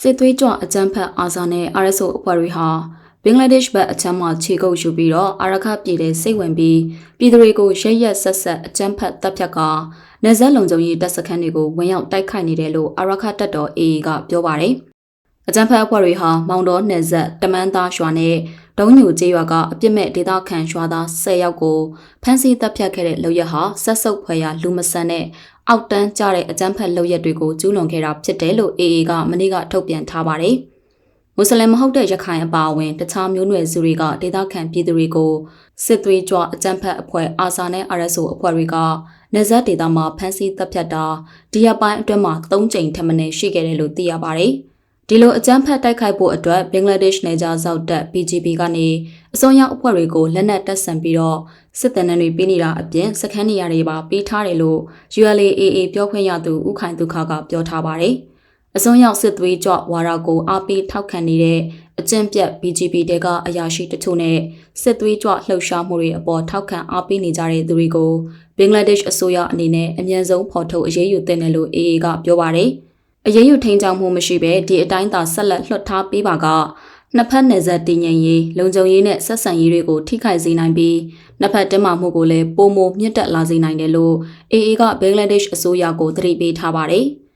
စစ်သွေးကြွအကြမ်းဖက်အာဇာနဲ့ RSO အဖွဲ့တွေဟာဘင်္ဂလားဒေ့ရှ်ဘက်အချမ်းမှာခြေကုပ်ယူပြီးတော့အာရခပြည်တဲ့စိတ်ဝင်ပြီးပြည်သူတွေကိုရရက်ဆက်ဆက်အကြမ်းဖက်တပ်ဖြတ်ကာနေဆက်လုံခြုံရေးတပ်စခန်းတွေကိုဝင်ရောက်တိုက်ခိုက်နေတယ်လို့အာရခတပ်တော် AA ကပြောပါတယ်။အကြမ်းဖက်အဖွဲ့တွေဟာမောင်တော်နယ်ဆက်တမန်းသားရွာနဲ့ ဒုံညူကျေးရွာကအပြစ်မဲ့ဒေသခံရွာသား10ယောက်ကိုဖမ်းဆီးတပ်ဖြတ်ခဲ့တဲ့လုပ်ရက်ဟာဆက်ဆုပ်ဖွယ်ရာလူမဆန်တဲ့အောက်တန်းကျတဲ့အကြမ်းဖက်လုပ်ရက်တွေကိုကျူးလွန်ခဲ့တာဖြစ်တယ်လို့ AA ကမနေ့ကထုတ်ပြန်ထားပါတယ်။မွတ်စလင်မဟုတ်တဲ့ရခိုင်အပါအဝင်တခြားမျိုးနွယ်စုတွေကဒေသခံပြည်သူတွေကိုစစ်သွေးကြွအကြမ်းဖက်အဖွဲ့အာဇာနဲ့ RSO အဖွဲ့တွေကနေဇက်ဒေသမှာဖမ်းဆီးတပ်ဖြတ်တာဒီရက်ပိုင်းအတွင်းမှာ၃ကြိမ်ထပ်မံရှိခဲ့တယ်လို့သိရပါတယ်။ ဒီလိုအကြမ်းဖက်တိုက်ခိုက်ဖို့အတွက်ဘင်္ဂလားဒေ့ရှ်နယ်ခြားစောက်တပ် PGP ကနေအစုံရောက်အဖွဲ့တွေကိုလက်နက်တပ်ဆင်ပြီးတော့စစ်တပ်နဲ့တွေပေးနေတာအပြင်စခန်းနေရာတွေပါပေးထားတယ်လို့ ULAAA ပြောခွင့်ရသူဦးခိုင်ဒုက္ခကပြောထားပါတယ်။အစုံရောက်စစ်သွေးကြွဝါရာကိုအားပေးထောက်ခံနေတဲ့အကျင့်ပြတ် BGP တဲကအရာရှိတချို့နဲ့စစ်သွေးကြွလှုပ်ရှားမှုတွေအပေါ်ထောက်ခံအားပေးနေကြတဲ့သူတွေကိုဘင်္ဂလားဒေ့ရှ်အစိုးရအနေနဲ့အမြန်ဆုံးဖော်ထုတ်အရေးယူသင့်တယ်လို့ AA ကပြောပါတယ်။ အရေးယူထိန်းချောင်းမှုမရှိဘဲဒီအတိုင်းသာဆက်လက်လွှတ်ထားပေးပါကနှစ်ဖက်နယ်စပ်တည်ငြိမ်ရေးလုံခြုံရေးနဲ့ဆက်ဆံရေးတွေကိုထိခိုက်စေနိုင်ပြီးနှစ်ဖက်တင်းမာမှုကိုလည်းပုံမမြင့်တက်လာစေနိုင်တယ်လို့ AA ကဘင်္ဂလားဒေ့ရှ်အစိုးရကိုသတိပေးထားပါတယ်။